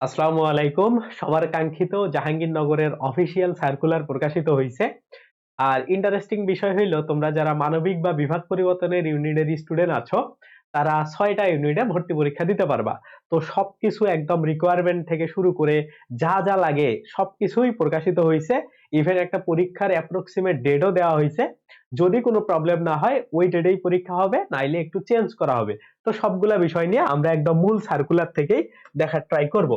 আসসালামু আলাইকুম। সবার কাঙ্ক্ষিত জাহাঙ্গীরনগরের অফিসিয়াল সার্কুলার প্রকাশিত হয়েছে আর ইন্টারেস্টিং বিষয় হইল, তোমরা যারা মানবিক বা বিভাগ পরিবর্তনের ইউনিটের স্টুডেন্ট আছো, তারা ছয়টা ইউনিটে ভর্তি পরীক্ষা দিতে পারবা। তো সবকিছু একদম রিকোয়ারমেন্ট থেকে শুরু করে যা যা লাগে সবকিছুই প্রকাশিত হয়েছে ইভেন একটা পরীক্ষার অ্যাপ্রক্সিমেট ডেটও দেওয়া হয়েছে। যদি কোনো প্রবলেম না হয়, ওই ডেটেই পরীক্ষা হবে, নাইলে একটু চেঞ্জ করা হবে। তো সবগুলা বিষয় নিয়ে আমরা একদম মূল সার্কুলার থেকেই দেখার ট্রাই করব।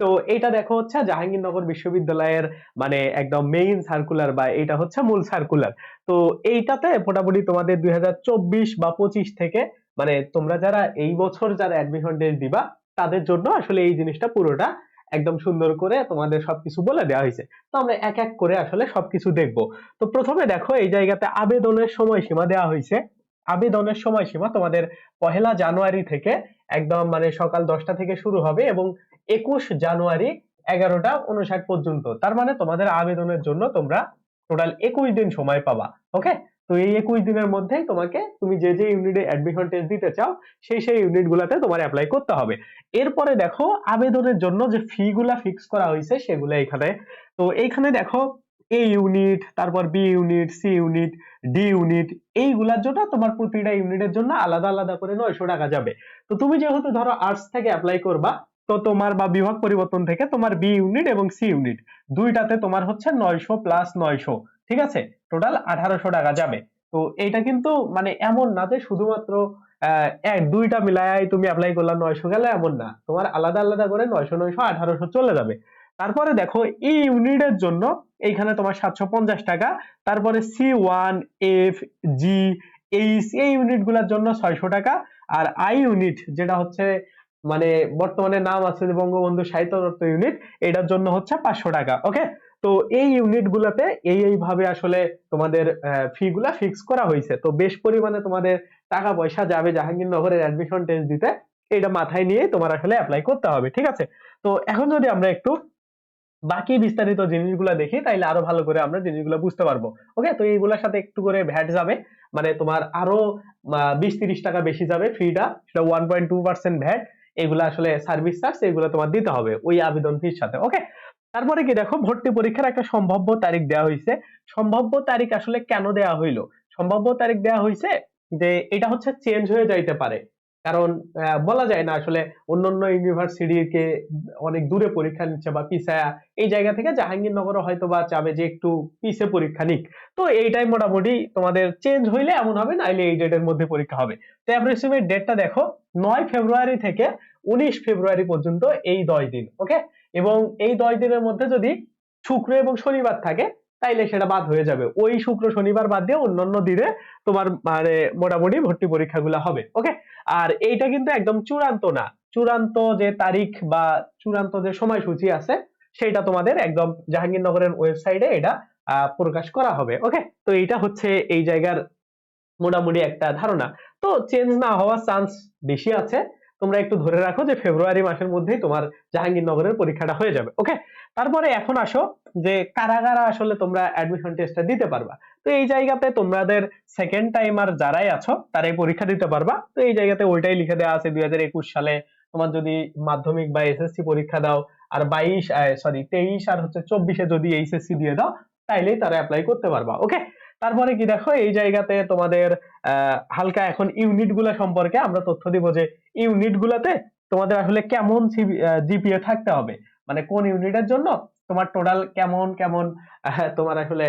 তো এটা দেখো হচ্ছে জাহাঙ্গীরনগর বিশ্ববিদ্যালয়ের মানে একদম মেইন সার্কুলার বা এটা হচ্ছে মূল সার্কুলার তো এইটাতে মোটামুটি তোমাদের দুই হাজার চব্বিশ বা পঁচিশ থেকে মানে তোমরা যারা এই বছর যারা অ্যাডমিশন টেস্ট দিবা, তাদের জন্য আসলে এই জিনিসটা পুরোটা একদম সুন্দর করে তোমাদের সবকিছু বলে দেওয়া হয়েছে। তো আমরা এক এক করে আসলে সবকিছু দেখব। তো প্রথমে দেখো, এই জায়গাতে আবেদনের সময়সীমা দেওয়া হয়েছে। আবেদনের সময়সীমা তোমাদের পহেলা জানুয়ারি থেকে একদম মানে সকাল দশটা থেকে শুরু হবে এবং একুশ জানুয়ারি এগারোটা উনষাট পর্যন্ত। তার মানে তোমাদের আবেদনের জন্য তোমরা টোটাল একুশ দিন সময় পাবা। ওকে তো এই একুশ দিনের মধ্যেই তোমাকে তুমি যে যে ইউনিটে অ্যাডমিশন টেস্ট দিতে চাও, সেই সেই ইউনিট গুলাতে তোমার অ্যাপ্লাই করতে হবে। এরপরে দেখো আবেদনের জন্য যে ফি গুলা ফিক্স করা হয়েছে সেগুলো এখানে। তো এইখানে দেখো এ ইউনিট তারপর B unit C unit D unit এইগুলার জন্য তোমার প্রতিটা ইউনিটের জন্য আলাদা আলাদা করে নয়শো টাকা যাবে। তো তুমি যেহেতু ধরো আর্টস থেকে অ্যাপ্লাই করবা, তো তোমার বা বিভাগ পরিবর্তন থেকে তোমার বি ইউনিট এবং সি ইউনিট দুইটাতে তোমার হচ্ছে নয়শো প্লাস নয়শো। ঠিক আছে? টোটাল আঠারোশো টাকা যাবে। তো এইটা কিন্তু মানে এমন না যে শুধুমাত্র এক, দুইটা মিলায় তুমি অ্যাপ্লাই করলাম নয়শো গেলে এমন না। তোমার আলাদা আলাদা করে নয়শো নয়শো, আঠারোশো চলে যাবে। তারপরে দেখো, এই ইউনিটের জন্য এইখানে তোমার সাতশো পঞ্চাশ টাকা, তারপরে C one F G H এই ইউনিটগুলার জন্য ছয়শো টাকা। আর আই ইউনিট যেটা হচ্ছে মানে বর্তমানে নাম আছে বঙ্গবন্ধু সাহিত্য দত্ত ইউনিট এটার জন্য হচ্ছে পাঁচশো টাকা ওকে তো এই ইউনিট গুলাতে এই এইভাবে আসলে তোমাদের ফি গুলা ফিক্স করা হয়েছে। তো বেশ পরিমাণে তোমাদের টাকা পয়সা যাবে জাহাঙ্গীরনগরের অ্যাডমিশন টেস্ট দিতে, এটা মাথায় নিয়ে তোমার আসলে অ্যাপ্লাই করতে হবে, ঠিক আছে? তো এখন যদি আমরা একটু বাকি বিস্তারিত জিনিসগুলো দেখি, তাইলে আরও ভালো করে আমরা জিনিসগুলো বুঝতে পারব। ওকে তো এইগুলোর সাথে একটু করে ভ্যাট যাবে। মানে তোমার আরও বিশ তিরিশ টাকা বেশি যাবে ফিটা সেটা one point two percent VAT. এগুলো আসলে সার্ভিস চার্জ এগুলো তোমার দিতে হবে ওই আবেদন ফির সাথে। ওকে তারপরে কি দেখো, ভর্তি পরীক্ষার একটা সম্ভাব্য তারিখ দেওয়া হয়েছে সম্ভাব্য তারিখ আসলে কেন দেওয়া হইল? সম্ভাব্য তারিখ দেওয়া হয়েছে যে এটা হচ্ছে চেঞ্জ হয়ে যাইতে পারে। কারণ বলা যায় না আসলে অন্যান্য ইউনিভার্সিটিকে অনেক দূরে পরীক্ষা নিচ্ছে বা পিছায়া। এই জায়গা থেকে জাহাঙ্গীরনগরও হয়তো বা চাবে যে একটু পিছে পরীক্ষা নিক। তো এইটাই মোটামুটি তোমাদের চেঞ্জ হইলে এমন হবে, নাইলে এই ডেটের মধ্যে পরীক্ষা হবে। তো অ্যাপ্রক্সিমেট ডেটটা দেখো, নয় ফেব্রুয়ারি থেকে উনিশ ফেব্রুয়ারি পর্যন্ত এই দশ দিন ওকে এবং এই দশ দিনের মধ্যে যদি শুক্র এবং শনিবার থাকে তাইলে সেটা বাদ হয়ে যাবে। ওই শুক্র শনিবার বাদ দিয়ে অন্যান্য দিনে তোমার মানে মোটামুটি ভর্তি পরীক্ষাগুলো হবে ওকে আর এইটা কিন্তু একদম চূড়ান্ত না। চূড়ান্ত যে তারিখ বা চূড়ান্ত যে সময়সূচি আছে সেটা তোমাদের একদম জাহাঙ্গীরনগরের ওয়েবসাইটে এটা প্রকাশ করা হবে ওকে তো এইটা হচ্ছে এই জায়গার মোটামুটি একটা ধারণা। তো চেঞ্জ না হওয়ার চান্স বেশি আছে। তোমরা একটু ধরে রাখো যে ফেব্রুয়ারি মাসের মধ্যেই তোমার জাহাঙ্গীরনগরের পরীক্ষাটা হয়ে যাবে ওকে তারপরে এখন আসো যে কারা কারা আসলে তোমরা অ্যাডমিশন টেস্টটা দিতে পারবা। তো এই জায়গাতে তোমাদের সেকেন্ড টাইমার যারাই আছো, তারাই পরীক্ষা দিতে পারবা। তো এই জায়গাতে ওইটাই লিখে দেওয়া আছে দুই হাজার একুশ সালে। তোমার যদি মাধ্যমিক বা এসএসসি পরীক্ষা দাও, আর বাইশ সরি তেইশ আর হচ্ছে চব্বিশে যদি এইচএসসি দিয়ে দাও, তাইলেই তারা অ্যাপ্লাই করতে পারবা ওকে তারপরে কি দেখো, এই জায়গাতে তোমাদের হালকা এখন ইউনিট সম্পর্কে আমরা তথ্য দিব যে ইউনিট গুলাতে তোমাদের আসলে কেমন জিপিএ থাকতে হবে। মানে কোন ইউনিটের জন্য তোমার টোটাল কেমন কেমন তোমার আসলে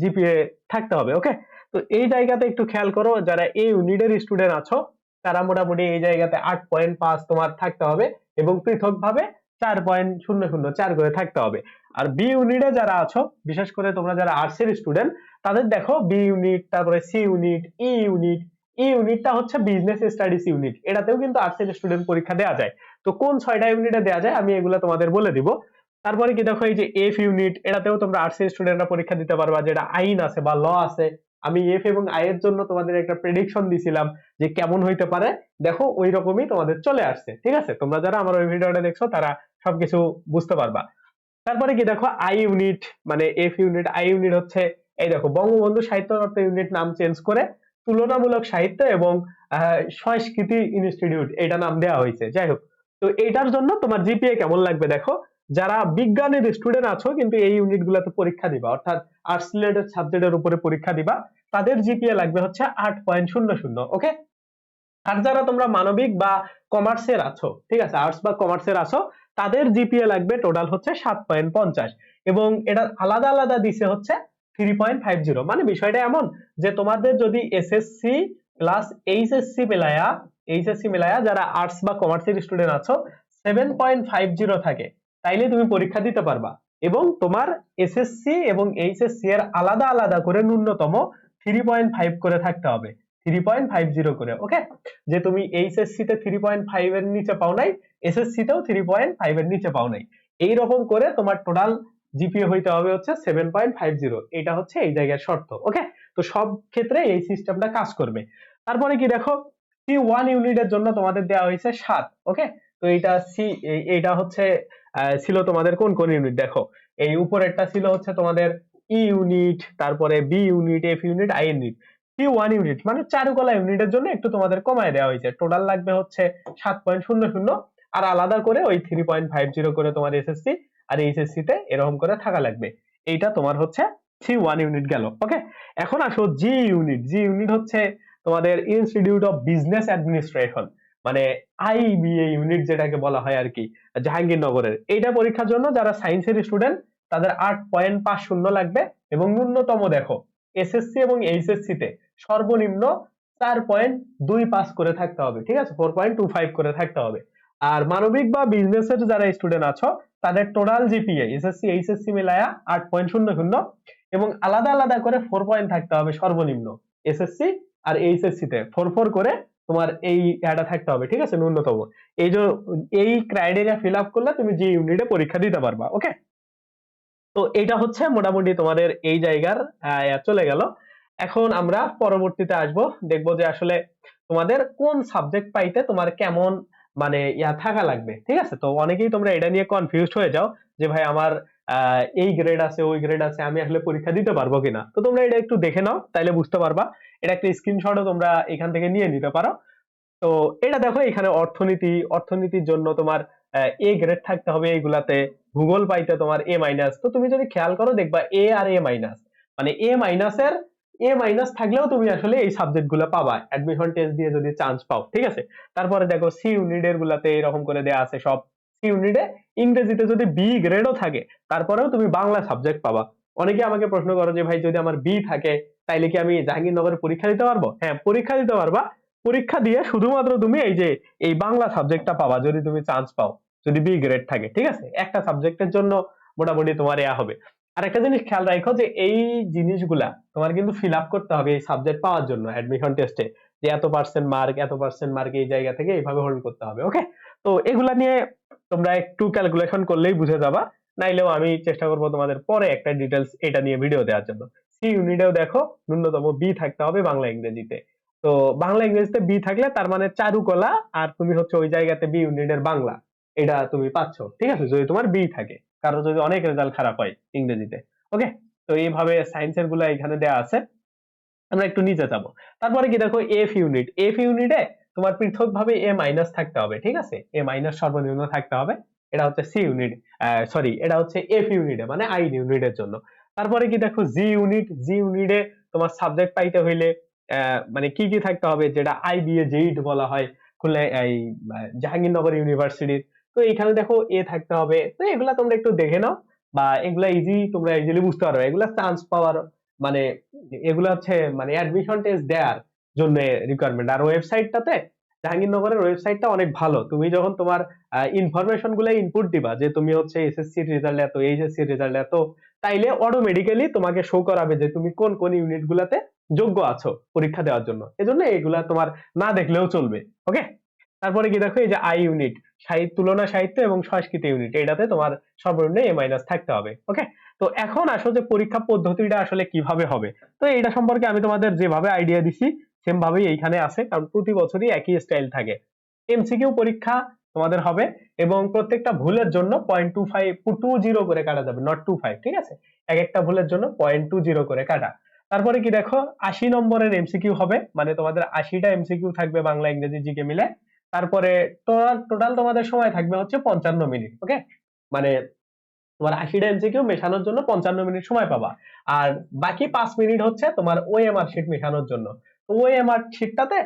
জিপিএ থাকতে হবে ওকে তো এই জায়গাতে একটু খেয়াল করো, যারা এই ইউনিটের স্টুডেন্ট আছো, তারা মোটামুটি এই জায়গাতে আট পয়েন্ট পাঁচ তোমার থাকতে হবে এবং পৃথক ভাবে চার পয়েন্ট শূন্য শূন্য, চার করে থাকতে হবে। আর বি ইউনিটে যারা আছো, বিশেষ করে তোমরা যারা আর্টস এর স্টুডেন্ট তাদের দেখো বি ইউনিট তারপরে C unit E unit E ইউনিটটা হচ্ছে বিজনেস স্টাডিজ ইউনিট এটাতেও কিন্তু আর্টস এর স্টুডেন্ট পরীক্ষা দেওয়া যায়। তো কোন ছয়টা ইউনিটে দেওয়া যায়, আমি এগুলো তোমাদের বলে দিব। তারপরে কি দেখো, এই যে এফ ইউনিট এটাতেও তোমরা আর্টস এর স্টুডেন্টরা পরীক্ষা দিতে পারবা, যেটা আইন আছে বা ল আছে। আমি এফ এবং আই এর জন্য তোমাদের একটা প্রেডিকশন দিছিলাম যে কেমন হইতে পারে। দেখো, ওই রকমই তোমাদের চলে আসছে। ঠিক আছে? তোমরা যারা আমার ওই ভিডিওটা দেখছ, তারা সবকিছু বুঝতে পারবা। তারপরে কি দেখো আই ইউনিট মানে এফ ইউনিট আই ইউনিট হচ্ছে, এই দেখো বঙ্গবন্ধু সাহিত্য রত্ন ইউনিট নাম চেঞ্জ করে তুলনামূলক সাহিত্য এবং সংস্কৃতি ইনস্টিটিউট এটা নাম দেওয়া হয়েছে। যাই হোক, তো এটার জন্য তোমার জিপিএ কেমন লাগবে দেখো? যারা বিজ্ঞানের স্টুডেন্ট আছো, কিন্তু এই ইউনিট গুলাতে পরীক্ষা দিবা, অর্থাৎ আর্টস রিলেটেড সাবজেক্টের উপরে পরীক্ষা দিবা, তাদের জিপিএ লাগবে হচ্ছে আট পয়েন্ট শূন্য শূন্য ওকে আর যারা তোমরা মানবিক বা কমার্সের আছো, ঠিক আছে আর্টস বা কমার্সের আছো তাদের জিপিএ লাগবে টোটাল হচ্ছে সাত পয়েন্ট পঞ্চাশ এবং এটার আলাদা আলাদা দিছে হচ্ছে থ্রি পয়েন্ট ফাইভ জিরো মানে বিষয়টা এমন যে তোমাদের যদি এসএসসি প্লাস এইচএসসি মেলায়া এইচএসসি মেলায়া যারা আর্টস বা কমার্সের স্টুডেন্ট আছো সেভেন পয়েন্ট ফাইভ জিরো থাকে, তাইলে তুমি পরীক্ষা দিতে পারবা এবং তোমার এসএসসি এবং এইচএসসি এর আলাদা আলাদা করে ন্যূনতম থ্রি পয়েন্ট ফাইভ করে থাকতে হবে। থ্রি পয়েন্ট ফাইভ জিরো করে ওকে যে তুমি এইচএসসি তে থ্রি পয়েন্ট ফাইভ এর নিচে পাও নাই এসএসসি তেও থ্রি পয়েন্ট ফাইভ এর নিচে পাও নাই। এইরকম করে তোমার টোটাল জিপিএ হইতে হবে হচ্ছে সেভেন পয়েন্ট ফাইভ জিরো এটা হচ্ছে এই জায়গার শর্ত ওকে তো সব ক্ষেত্রে এই সিস্টেমটা কাজ করবে। তারপরে কি দেখো? সি ওয়ান ইউনিটের জন্য তোমাদের দেওয়া হয়েছে সাত ওকে তো এইটা সি এইটা হচ্ছে ছিল তোমাদের কোন কোন ইউনিট দেখো, এই উপরেরটা ছিল হচ্ছে তোমাদের ই ইউনিট তারপরে B unit F unit I unit C one unit মানে চারুকলা ইউনিটের জন্য একটু তোমাদের কমায় দেওয়া হয়েছে। টোটাল লাগবে হচ্ছে সাত পয়েন্ট শূন্য শূন্য আর আলাদা করে ওই থ্রি পয়েন্ট ফাইভ জিরো করে তোমার এসএসসি আর এইচএসসি তে এরকম করে থাকা লাগবে। এইটা তোমার হচ্ছে সি ওয়ান ইউনিট গেল ওকে এখন আসো জি ইউনিট জি ইউনিট হচ্ছে তোমাদের ইনস্টিটিউট অফ বিজনেস অ্যাডমিনিস্ট্রেশন মানে আইবিএ ইউনিট যেটাকে বলা হয় আর কি, জাহাঙ্গীরনগরের। এইটা পরীক্ষার জন্য যারা সায়েন্সের স্টুডেন্ট তাদের আট পয়েন্ট পাঁচ শূন্য লাগবে এবং ন্যূনতম দেখো এসএসসি এবং এইচএসসি তে সর্বনিম্ন চার পয়েন্ট দুই পাস করে থাকতে হবে ঠিক আছে? ফোর পয়েন্ট টু ফাইভ করে থাকতে হবে। আর মানবিক বা বিজনেসের যারা স্টুডেন্ট আছো তাদের টোটাল জিপিএ এসএসসি এইচএসসি মিলায়া আট পয়েন্ট শূন্য শূন্য এবং আলাদা আলাদা করে ফোর পয়েন্ট থাকতে হবে সর্বনিম্ন এসএসসি আর এইচএসসি তে। ফোর ফোর করে তোমার এই এটা থাকতে হবে ঠিক আছে? ন্যূনতম। এই যে এই ক্রাইটেরিয়া ফিল আপ করলে তুমি যে ইউনিটে পরীক্ষা দিতে পারবা ওকে তো এটা হচ্ছে মোটামুটি তোমাদের এই জায়গার আহ, চলে গেল। এখন আমরা পরবর্তীতে আসব। দেখব যে আসলে তোমাদের কোন সাবজেক্ট পাইতে তোমার কেমন মানে ইয়া থাকা লাগবে, ঠিক আছে? তো অনেকেই তোমরা এটা নিয়ে কনফিউজড হয়ে যাও যে ভাই আমার এই গ্রেড আছে, ওই গ্রেড আছে, আমি আসলে পরীক্ষা দিতে পারব কিনা? তো তোমরা এটা একটু দেখে নাও, তাইলে বুঝতে পারবা। এটা একটা স্ক্রিনশটও তোমরা এখান থেকে নিয়ে নিতে পারো। তো এটা দেখো এখানে অর্থনীতি, অর্থনীতির জন্য তোমার এ গ্রেড থাকতে হবে এইগুলাতে, ভূগোল পাইতে তোমার এ মাইনাস তো তুমি যদি খেয়াল করো দেখবা এ আর এ মাইনাস মানে এ মাইনাসের এ মাইনাস থাকলেও তুমি আসলে এই সাবজেক্টগুলো পাবা। অ্যাডমিশন টেস্ট দিয়ে যদি চান্স পাও, ঠিক আছে? তারপরে দেখো সি ইউনিটের গুলাতে এরকম করে দেয়া আছে সব। সি ইউনিটে ইংরেজিতে যদি বি গ্রেডও থাকে, তারপরেও তুমি বাংলা সাবজেক্ট পাবা। অনেকে আমাকে প্রশ্ন করো যে, ভাই, যদি আমার বি থাকে, তাইলে কি আমি জাহাঙ্গীরনগরে পরীক্ষা দিতে পারব? হ্যাঁ পরীক্ষা দিতে পারবা। পরীক্ষা দিয়ে শুধুমাত্র তুমি এই যে, এই বাংলা সাবজেক্টটা পাবা যদি তুমি চান্স পাও, যদি বি গ্রেড থাকে, ঠিক আছে? একটা সাবজেক্টের জন্য মোটামুটি তোমার এয়া হবে। আর একটা জিনিস খেয়াল রাখো যে এই জিনিসগুলা তোমার কিন্তু ফিল আপ করতে হবে এই সাবজেক্ট পাওয়ার জন্য অ্যাডমিশন টেস্টে যে এত পার্সেন্ট মার্ক এত পার্সেন্ট মার্ক এই জায়গা থেকে এইভাবে হোল্ড করতে হবে ওকে তো এগুলা নিয়ে তোমরা একটু ক্যালকুলেশন করলেই বুঝে যাবা, নাইলেও আমি চেষ্টা করব তোমাদের পরে একটা ডিটেলস এটা নিয়ে ভিডিও দেওয়ার জন্য। সি ইউনিটেও দেখো ন্যূনতম বি থাকতে হবে বাংলা ইংরেজিতে। তো বাংলা ইংরেজিতে বি থাকলে তার মানে চারুকলা আর তুমি হচ্ছে ওই জায়গাতে বি ইউনিটের বাংলা, এটা তুমি পাচ্ছ, ঠিক আছে? যদি তোমার বি থাকে। কারও যদি অনেক রেজাল্ট খারাপ হয় ইংরেজিতে ওকে তো এইভাবে সায়েন্সেরগুলা এখানে দেওয়া আছে। আমরা একটু নিচে যাব। তারপরে কি দেখো এফ ইউনিট এফ ইউনিটে তোমার পৃথক ভাবে এ মাইনাস থাকতে হবে, ঠিক আছে? এ মাইনাস সর্বনিম্ন থাকতে হবে। এটা হচ্ছে সি ইউনিট সরি এটা হচ্ছে এফ ইউনিটে মানে আই ইউনিটের জন্য। তারপরে কি দেখো জি ইউনিট জি ইউনিটে তোমার সাবজেক্ট পাইতে হইলে মানে কি কি থাকতে হবে? যেটা আই আইবিএ জেইড বলা হয় খুলনা এই জাহাঙ্গীরনগর ইউনিভার্সিটির তো এখানে দেখো এ থাকতে হবে। তো এগুলা তোমরা একটু দেখে নাও বা এগুলা ইজি তোমরা ইজিলি বুঝতে পারবে। এগুলা চান্স পাওয়ার মানে এগুলা হচ্ছে মানে অ্যাডমিশন টেস্ট দেওয়ার জন্য রিকোয়ারমেন্ট আর ওয়েবসাইটটাতে জাহাঙ্গীরনগরের ওয়েবসাইটটা অনেক ভালো। তুমি যখন তোমার ইনফরমেশনগুলো ইনপুট দিবা যে তুমি হচ্ছে এসএসসি রেজাল্ট এত এইচএসসি রেজাল্ট এত, তাইলে অটোমেটিক্যালি তোমাকে শো করাবে যে তুমি কোন কোন ইউনিট গুলাতে যোগ্য আছো পরীক্ষা দেওয়ার জন্য। এজন্য এগুলা তোমার না দেখলেও চলবে। ওকে তারপরে কি দেখো এই যে আই ইউনিট সাহিত্য, তুলনা সাহিত্য এবং সংস্কৃত ইউনিট এটাতে তোমার সর্বনিম্ন এ মাইনাস থাকতে হবে ওকে তো এখন আসো যে পরীক্ষা পদ্ধতিটা আসলে কীভাবে হবে? তো এটা সম্পর্কে আমি তোমাদের যেভাবে আইডিয়া দিছি সেম ভাবেই এইখানে আছে, কারণ প্রতি বছরই একই স্টাইল থাকে। এমসিকিউ পরীক্ষা তোমাদের হবে এবং প্রত্যেকটা ভুলের জন্য point two five two zero করে কাটা যাবে নট টু ফাইভ ঠিক আছে? এক একটা ভুলের জন্য পয়েন্ট টু জিরো করে কাটা। তারপরে কি দেখো, আশি নম্বরের এমসিকিউ হবে মানে তোমাদের আশিটা এমসিকিউ থাকবে বাংলা, ইংরেজি, জিকে মিলে। তারপরে টোটাল তোমাদের সময় থাকবে হচ্ছে পঞ্চান্ন মিনিট ওকে মানে তোমার আশিটা এমসিকিউ মেশানোর জন্য পঞ্চান্ন মিনিট সময় পাবা। আর বাকি পাঁচ মিনিট হচ্ছে তোমার ওএমআর শিট মেশানোর জন্য। তো ওএমআর শিটটাতে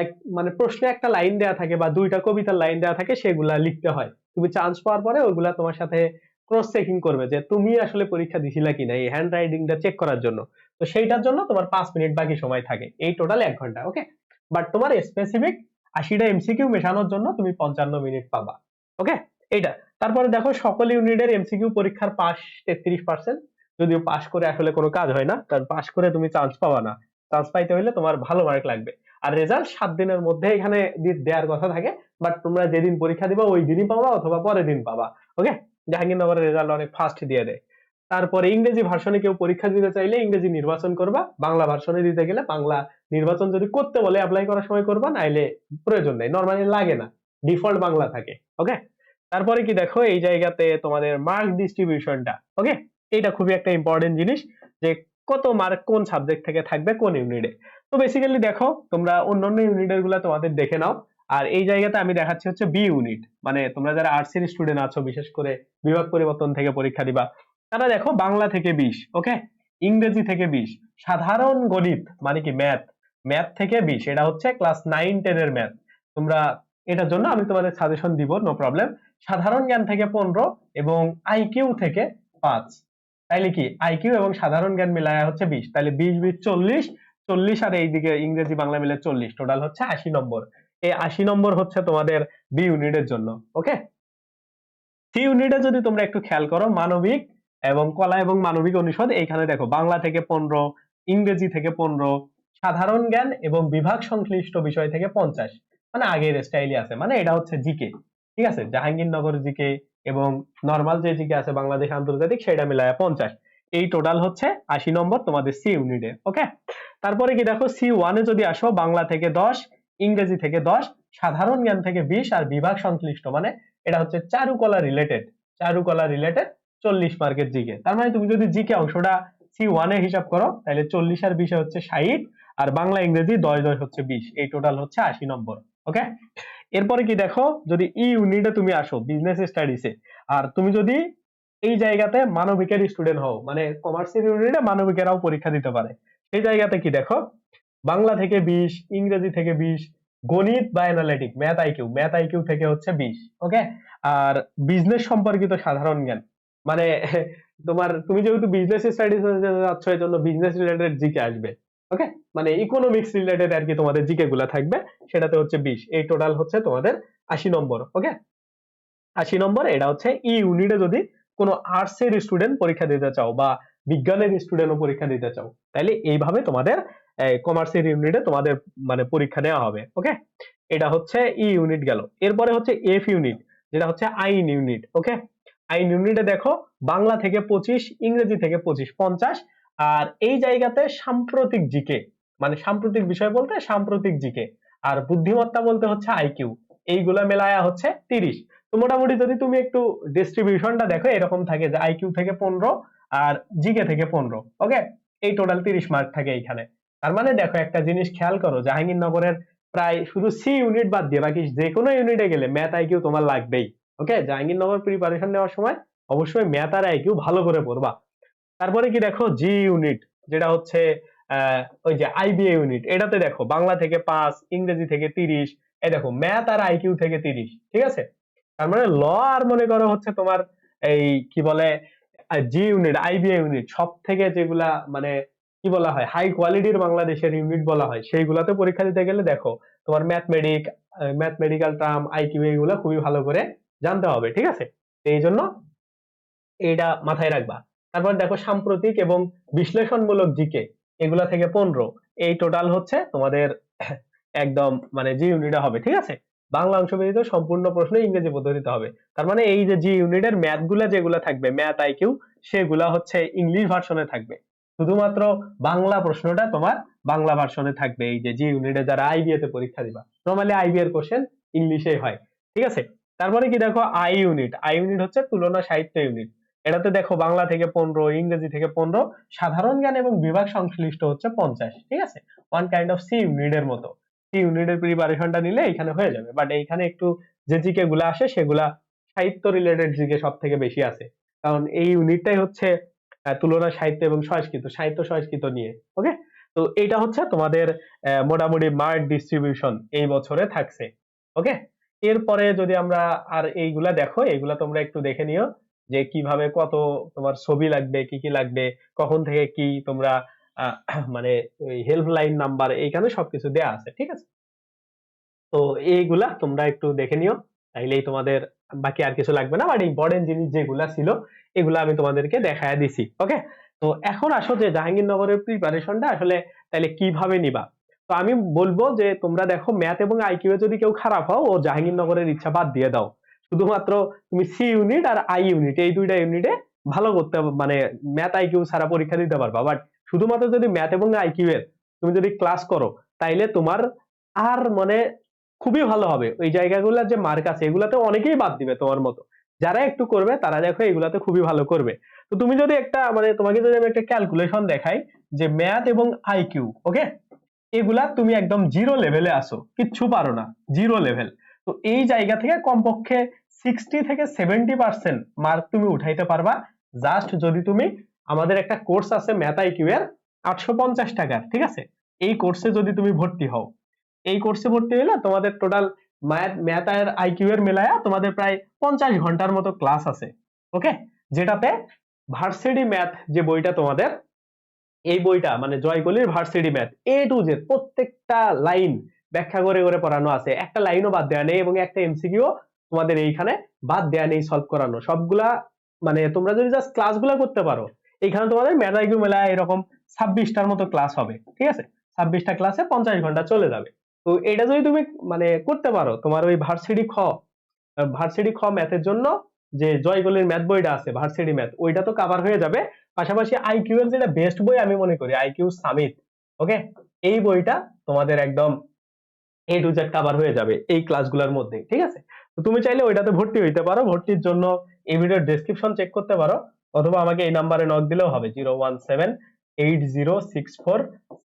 এক মানে প্রশ্নে একটা লাইন দেওয়া থাকে বা দুইটা কবিতার লাইন দেওয়া থাকে, সেগুলা লিখতে হয়। তুমি চান্স পাওয়ার পরে ওইগুলা তোমার সাথে ক্রস চেকিং করবে যে তুমি আসলে পরীক্ষা দিছিলা কিনা এই হ্যান্ড রাইটিংটা চেক করার জন্য। তো সেইটার জন্য তোমার পাঁচ মিনিট বাকি সময় থাকে। এই টোটাল এক ঘণ্টা ওকে বাট তোমার স্পেসিফিক আশিটা এমসিকিউ মেশানোর জন্য তুমি পঞ্চান্ন মিনিট পাবা। ওকে? এইটা। তারপরে দেখো, সকল ইউনিটের এমসিকিউ পরীক্ষার পাস তেত্রিশ পার্সেন্ট যদিও পাস করে আসলে কোনো কাজ হয় না, কারণ পাস করে তুমি চান্স পাবা না। চান্স পাইতে হলে তোমার ভালো মার্ক লাগবে। আর রেজাল্ট সাত দিনের মধ্যে এখানে দেওয়ার কথা থাকে বাট তোমরা যেদিন পরীক্ষা দিবা, ওই দিনই পাবা অথবা পরের দিন পাবা। ওকে? জাহাঙ্গীরনগরের রেজাল্ট অনেক ফাস্ট দিয়ে দেয়। তারপরে ইংরেজি ভার্সনে কেউ পরীক্ষা দিতে চাইলে ইংরেজি নির্বাচন করবা। বাংলা ভার্সনে দিতে গেলে বাংলা নির্বাচন যদি করতে বলে অ্যাপ্লাই করার সময় করবা, নাইলে প্রয়োজন নেই। নর্মালি লাগে না। ডিফল্ট বাংলা থাকে। ওকে তারপরে কি দেখো, এই জায়গাতে তোমাদের মার্ক ডিস্ট্রিবিউশনটা ওকে এটা খুবই একটা ইম্পর্টেন্ট জিনিস যে কত মার্ক কোন সাবজেক্ট থেকে থাকবে কোন ইউনিটে তো বেসিক্যালি দেখো, তোমরা অন্যান্য ইউনিটেরগুলা তোমাদের দেখে নাও। আর এই জায়গাতে আমি দেখাচ্ছি হচ্ছে বি ইউনিট মানে তোমরা যারা আর্টসের স্টুডেন্ট আছো, বিশেষ করে বিভাগ পরিবর্তন থেকে পরীক্ষা দিবা তারা দেখো বাংলা থেকে বিশ ওকে ইংরেজি থেকে বিশ। সাধারণ গণিত মানে কি ম্যাথ ম্যাথ থেকে বিশ, এটা হচ্ছে ক্লাস নাইন টেন এর ম্যাথ তোমরা এটার জন্য আমি তোমাদের সাজেশন দিব নো প্রবলেম সাধারণ জ্ঞান থেকে পনেরো এবং আইকিউ থেকে পাঁচ। তাইলে কি? আইকিউ এবং সাধারণ জ্ঞান মিলায়া হচ্ছে বিশ। তাহলে বিশ বিশ চল্লিশ চল্লিশ আর এইদিকে ইংরেজি, বাংলা মিলে চল্লিশ। টোটাল হচ্ছে আশি নম্বর। এই আশি নম্বর হচ্ছে তোমাদের বি ইউনিটের জন্য ওকে সি ইউনিটে যদি তোমরা একটু খেয়াল করো, মানবিক এবং কলা এবং মানবিক অনুষদ এইখানে দেখো, বাংলা থেকে পনেরো, ইংরেজি থেকে পনেরো, সাধারণ জ্ঞান এবং বিভাগ সংশ্লিষ্ট বিষয় থেকে পঞ্চাশ। মানে আগের স্টাইলই আছে মানে এটা হচ্ছে জিকে, ঠিক আছে? জাহাঙ্গীরনগর জিকে এবং নর্মাল যে জিকে আছে, বাংলাদেশ আন্তর্জাতিক সেটা মিলায় পঞ্চাশ। এই টোটাল হচ্ছে আশি নম্বর তোমাদের সি ইউনিটে ওকে তারপরে কি দেখো সি ওয়ানে যদি আসো, বাংলা থেকে দশ, ইংরেজি থেকে দশ, সাধারণ জ্ঞান থেকে বিশ আর বিভাগ সংশ্লিষ্ট মানে এটা হচ্ছে চারুকলা রিলেটেড চারুকলা রিলেটেড চল্লিশ মার্কের জিকে। তার মানে তুমি যদি জিকে অংশটা সি ওয়ানে হিসাব করো, তাহলে চল্লিশ আর বিশে হচ্ছে ষাট, আর বাংলা ইংরেজি দশ দশ হচ্ছে বিশ। এই টোটাল হচ্ছে আশি নম্বর ওকে এরপরে কি দেখো, যদি ই ইউনিটে তুমি আসো বিজনেস স্টাডিজে আর তুমি যদি এই জায়গাতে মানবিকের স্টুডেন্ট হও মানে কমার্সের ইউনিটে মানবিকেরাও পরীক্ষা দিতে পারে। সেই জায়গাতে কি দেখো, বাংলা থেকে বিশ, ইংরেজি থেকে বিশ, গণিত বা analytic math IQ math IQ থেকে হচ্ছে বিশ ওকে আর বিজনেস সম্পর্কিত সাধারণ জ্ঞান মানে তোমার, তুমি যেহেতু বিজনেস স্টাডিজ যাচ্ছ এই জন্য বিজনেস রিলেটেড জিকে আসবে ওকে মানে ইকোনমিক্স রিলেটেড আর কি তোমাদের জিকে গুলা থাকবে, সেটাতে হচ্ছে বিশ। এই টোটাল হচ্ছে তোমাদের আশি নম্বর ওকে আশি নম্বর, এটা হচ্ছে ই ইউনিটে যদি কোনো আর্টস এর স্টুডেন্ট পরীক্ষা দিতে চাও বা বিজ্ঞানের স্টুডেন্টও পরীক্ষা দিতে চাও তাহলে এইভাবে তোমাদের কমার্সের ইউনিটে তোমাদের মানে পরীক্ষা নেওয়া হবে ওকে এটা হচ্ছে ই ইউনিট গেল। এরপরে হচ্ছে এফ ইউনিট যেটা হচ্ছে আইন ইউনিট ওকে আইন ইউনিটে দেখো, বাংলা থেকে পঁচিশ, ইংরেজি থেকে পঁচিশ, পঞ্চাশ, আর এই জায়গাতে সাম্প্রতিক জিকে মানে সাম্প্রতিক বিষয় বলতে সাম্প্রতিক জিকে, আর বুদ্ধিমত্তা বলতে হচ্ছে আইকিউ এইগুলা মেলায়া হচ্ছে তিরিশ। তো মোটামুটি যদি তুমি একটু ডিস্ট্রিবিউশনটা দেখো, এরকম থাকে যে আইকিউ থেকে পনেরো আর জিকে থেকে পনেরো ওকে এই টোটাল তিরিশ মার্ক থাকে এইখানে। তার মানে দেখো, একটা জিনিস খেয়াল করো, জাহাঙ্গীরনগরের প্রায় শুধু সি ইউনিট বাদ দিয়ে বাকি যে কোনো ইউনিটে গেলে ম্যাথ আইকিউ তোমার লাগবেই। ওকে জাহাঙ্গীরনগর প্রিপারেশন নেওয়ার সময় অবশ্যই ম্যাথ আর আইকিউ ভালো করে পড়বা। তারপরে কি দেখো জি ইউনিট যেটা হচ্ছে ওই যে আইবিএ ইউনিট এটাতে দেখো বাংলা থেকে পাঁচ, ইংরেজি থেকে তিরিশ, এই দেখো ম্যাথ আর আইকিউ থেকে তিরিশ, ঠিক আছে? তার মানে ল আর মনে করো হচ্ছে তোমার এই কি বলে জি ইউনিট আইবিএ ইউনিট সব থেকে যেগুলা মানে কি বলা হয় হাই কোয়ালিটির বাংলাদেশের ইউনিট বলা হয়, সেইগুলাতে পরীক্ষা দিতে গেলে দেখো তোমার ম্যাথমেটিক ম্যাথমেটিক্যাল টার্ম আইকিউ এগুলো খুবই ভালো করে জানতে হবে, ঠিক আছে? এই জন্য এইটা মাথায় রাখবা। তারপর দেখো সাম্প্রতিক এবং বিশ্লেষণমূলক জিকে এগুলা থেকে পনেরো। এই টোটাল হচ্ছে তোমাদের একদম মানে জি ইউনিটে হবে, ঠিক আছে? বাংলা অংশ ব্যতীত সম্পূর্ণ প্রশ্ন ইংরেজি পদ্ধতিতে হবে। তার মানে এই যে জি ইউনিটের ম্যাথগুলা যেগুলা থাকবে, ম্যাথ আইকিউ সেগুলা হচ্ছে ইংলিশ ভার্সনে থাকবে। শুধুমাত্র বাংলা প্রশ্নটা তোমার বাংলা ভার্সনে থাকবে। এই যে জি ইউনিটে যারা আইবিএ তে পরীক্ষা দিবা নর্মালি আইবি এর কোশ্চেন ইংলিশেই হয়, ঠিক আছে? তারপরে কি দেখো আই ইউনিট আই ইউনিট হচ্ছে তুলনা সাহিত্য ইউনিট এটাতে দেখো বাংলা থেকে পনেরো, ইংরেজি থেকে পনেরো, সাধারণ জ্ঞান এবং বিভাগ সংশ্লিষ্ট হচ্ছে পঞ্চাশ, ঠিক আছে? ওয়ান কাইন্ড অফ সি ইউনিটের মতো। সি ইউনিটের প্রিপারেশনটা নিলে এখানে হয়ে যাবে। বাট এইখানে একটু যে জিকে গুলা আসে, সেগুলা সাহিত্য রিলেটেড জিকে সব থেকে বেশি আছে কারণ এই ইউনিটটাই হচ্ছে তুলনা সাহিত্য এবং সংস্কৃত, সাহিত্য সংস্কৃত নিয়ে ওকে তো এটা হচ্ছে তোমাদের মোটামুটি মার্ক ডিস্ট্রিবিউশন এই বছরে থাকছে ওকে এরপরে যদি আমরা আর এইগুলা দেখো, এইগুলা তোমরা একটু দেখে নিও যে কীভাবে কত তোমার ছবি লাগবে, কি কি লাগবে, কখন থেকে কি তোমরা মানে হেল্পলাইন নাম্বার এইখানে সবকিছু দেয়া আছে, ঠিক আছে? তো এইগুলা তোমরা একটু দেখে নিও, তাইলেই তোমাদের বাকি আর কিছু লাগবে না। বাট ইম্পর্টেন্ট জিনিস যেগুলা ছিল, এগুলা আমি তোমাদেরকে দেখায় দিছি ওকে তো এখন আসো যে জাহাঙ্গীরনগরের প্রিপারেশনটা আসলে তাহলে কীভাবে নিবা? তো আমি বলব যে তোমরা দেখো ম্যাথ এবং আইকিউ এ যদি কেউ খারাপ হও, ও জাহাঙ্গীরনগরের ইচ্ছা বাদ দিয়ে দাও। শুধুমাত্র তুমি সি ইউনিট আর আই ইউনিট এই দুইটা ইউনিটে ভালো করতে মানে ম্যাথ আইকিউ ছাড়া পরীক্ষা দিতে পারবা। বাট শুধুমাত্র যদি ম্যাথ এবং আইকিউ এর তুমি যদি ক্লাস করো, তাইলে তোমার আর মানে খুবই ভালো হবে। ওই জায়গাগুলোর যে মার্ক আছে, এগুলাতে অনেকেই বাদ দিবে তোমার মতো। যারা একটু করবে, তারা দেখো এগুলাতে খুবই ভালো করবে। তো তুমি যদি একটা মানে তোমাকে যদি আমি একটা ক্যালকুলেশন দেখাই যে ম্যাথ এবং আইকিউ ওকে এগুলা তুমি একদম জিরো লেভেলে আসো কিচ্ছু পারো না জিরো লেভেল তো এই জায়গা থেকে কমপক্ষে সিক্সটি থেকে সেভেন্টি পার্সেন্ট মার্ক তুমি উঠাইতে পারবা। জাস্ট যদি তুমি আমাদের একটা কোর্স আছে ম্যাথ আইকিউ এর, আটশো পঞ্চাশ টাকার, ঠিক আছে? এই কোর্সে যদি তুমি ভর্তি হও, এই কোর্সে ভর্তি হইলে তোমাদের টোটাল ম্যাথ আর আইকিউ এর মেলায়া তোমাদের প্রায় পঞ্চাশ ঘণ্টার মতো ক্লাস আছে ওকে যেটাতে ভার্সিটি ম্যাথ যে বইটা তোমাদের এই বইটা মানে জয়কলির varsity math A to Z প্রত্যেকটা লাইন ব্যাখ্যা করে করে পড়ানো আছে। একটা লাইনও বাদ দেওয়া নেই এবং একটা এমসিকিউ তোমাদের এইখানে বাদ দেওয়া নেই সলভ করানো। সবগুলা মানে তোমরা যদি জাস্ট ক্লাসগুলো করতে পারো এখানে তোমাদের ম্যাথ মেলা এরকম ছাব্বিশটার মতো ক্লাস হবে, ঠিক আছে? ছাব্বিশটা ক্লাসে পঞ্চাশ ঘণ্টা চলে যাবে। তো এটা যদি তুমি মানে করতে পারো, তোমার ওই ভার্সিটি খ ভার্সিটি খ ম্যাথের জন্য যে জয়গলির ম্যাথ বইটা আছে ভার্সিটি ম্যাথ ওইটা তো কভার হয়ে যাবে। পাশাপাশি আইকিউ এর যেটা বেস্ট বই আমি মনে করি আইকিউ সামিট ওকে এই বইটা তোমাদের একদম এ টু জেড কভার হয়ে যাবে এই ক্লাসগুলোর মধ্যে ঠিক আছে? তো তুমি চাইলে ওইটাতে ভর্তি হইতে পারো, ভর্তির জন্য এই ভিডিওর ডেসক্রিপশন চেক করতে পারো, অথবা আমাকে এই নাম্বারে নক দিলেও হবে zero one seven eight zero six four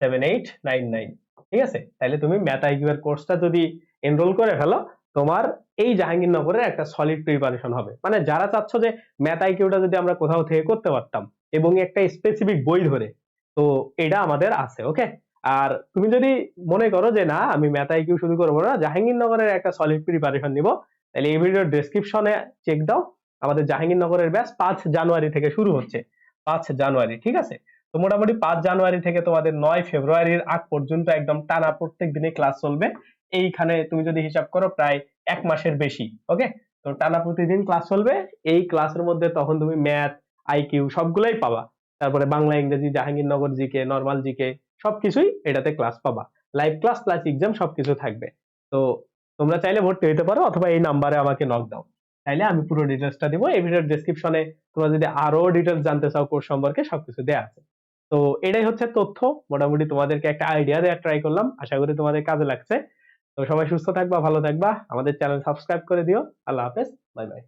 seven eight nine nine ঠিক আছে? তাহলে তুমি ম্যাথ আইকিউ এর কোর্সটা যদি এনরোল করে ফেলো, তোমার এই জাহাঙ্গীরনগরের একটা সলিড প্রিপারেশন হবে। মানে যারা চাচ্ছ যে ম্যাথ আইকিউটা যদি আমরা কোথাও থেকে করতে পারতাম এবং একটা স্পেসিফিক বই ধরে। তো এটা আমাদের আছে ওকে আর তুমি যদি মনে করো যে, না, আমি ম্যাথ আইকিউ শুধু করব না, জাহাঙ্গীরনগরের একটা সলিড প্রিপারেশন নিব, তাহলে এই ভিডিওর ডেসক্রিপশনে চেক দাও। আমাদের জাহাঙ্গীরনগরের ব্যাচ পাঁচ জানুয়ারি থেকে শুরু হচ্ছে, পাঁচ জানুয়ারি, ঠিক আছে? তো মোটামুটি পাঁচ জানুয়ারি থেকে তোমাদের নয় ফেব্রুয়ারির আগ পর্যন্ত একদম টানা প্রত্যেক দিনে ক্লাস চলবে। এইখানে তুমি যদি হিসাব করো, প্রায় এক মাসের বেশি ওকে তো টানা প্রতিদিন ক্লাস চলবে। এই ক্লাসের মধ্যে তখন তুমি ম্যাথ আইকিউ সবগুলাই পাবা। তারপরে বাংলা, ইংরেজি, জাহাঙ্গীরনগর জিকে নর্মাল জিকে সবকিছুই এটাতে ক্লাস পাবা। লাইভ ক্লাস প্লাস এক্সাম সবকিছু থাকবে। তো তোমরা চাইলে ভর্তি হতে পারো অথবা এই নাম্বারে আমাকে নক দাও তাইলে আমি পুরো ডিটেলসটা দিব। এই ভিডিওর ডেসক্রিপশনে তোমরা যদি আরও ডিটেলস জানতে চাও কোর্স সম্পর্কে, সবকিছু দেয়া আছে। তো এটাই হচ্ছে তথ্য। মোটামুটি তোমাদেরকে একটা আইডিয়া দেওয়ার ট্রাই করলাম। আশা করি তোমাদের কাজে লাগছে। তো সবাই সুস্থ থাকবা, ভালো থাকবা। আমাদের চ্যানেল সাবস্ক্রাইব করে দিও। আল্লাহ হাফেজ। Bye bye